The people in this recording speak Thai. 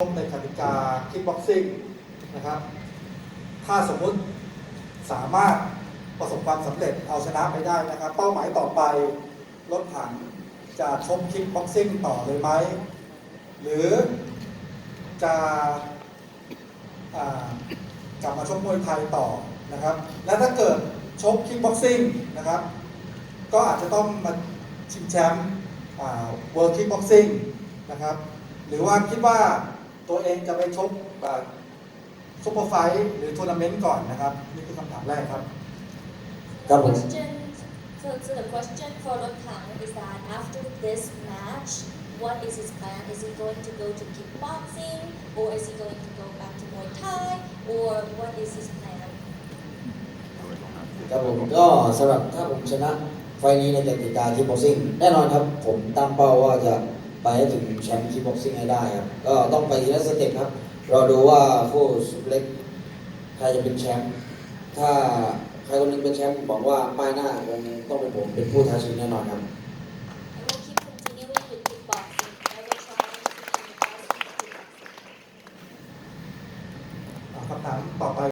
ชกในกติกาคิกบ็อกซิ่งนะครับ ถ้าสมมุติสามารถประสบความสำเร็จเอาชนะไปได้นะครับ เป้าหมายต่อไปรถถังจะชกคิกบ็อกซิ่งต่อเลยไหม หรือจะอ่ากลับมาชกมวยไทยต่อนะครับ และถ้าเกิดชกคิกบ็อกซิ่งนะครับ ก็อาจจะต้องมาชิงแชมป์เวิร์คิกบ็อกซิ่งนะครับ หรือว่าคิดว่า ตัวเองจะไปชกซุปเปอร์ไฟท์หรือทัวร์นาเมนต์ก่อนนะครับ นี่คือคำถามแรกครับครับผม Question, so, so the question for Rod Tang is that after this match, what is his plan? Is he going to go to kickboxing, or is he going to go back to Muay Thai, or what is his plan? ครับผมก็สำหรับถ้าผมชนะไฟล์นี้ในกติกาคิกบ็อกซิ่งแน่นอนครับผมตั้งเป้าว่าจะ ไปให้ถึงแชมป์คีบ็อกซิ่งให้ได้ครับ ก็ต้องไปทีละสเต็ปครับ เราดูว่าคู่สุดเล็กใครจะเป็นแชมป์ถ้าใครคนนึงเป็นแชมป์บอกว่าป้ายหน้าคงต้องเป็นผมเป็นผู้ท้าชิงแน่นอนครับ I will คำถามต่อไป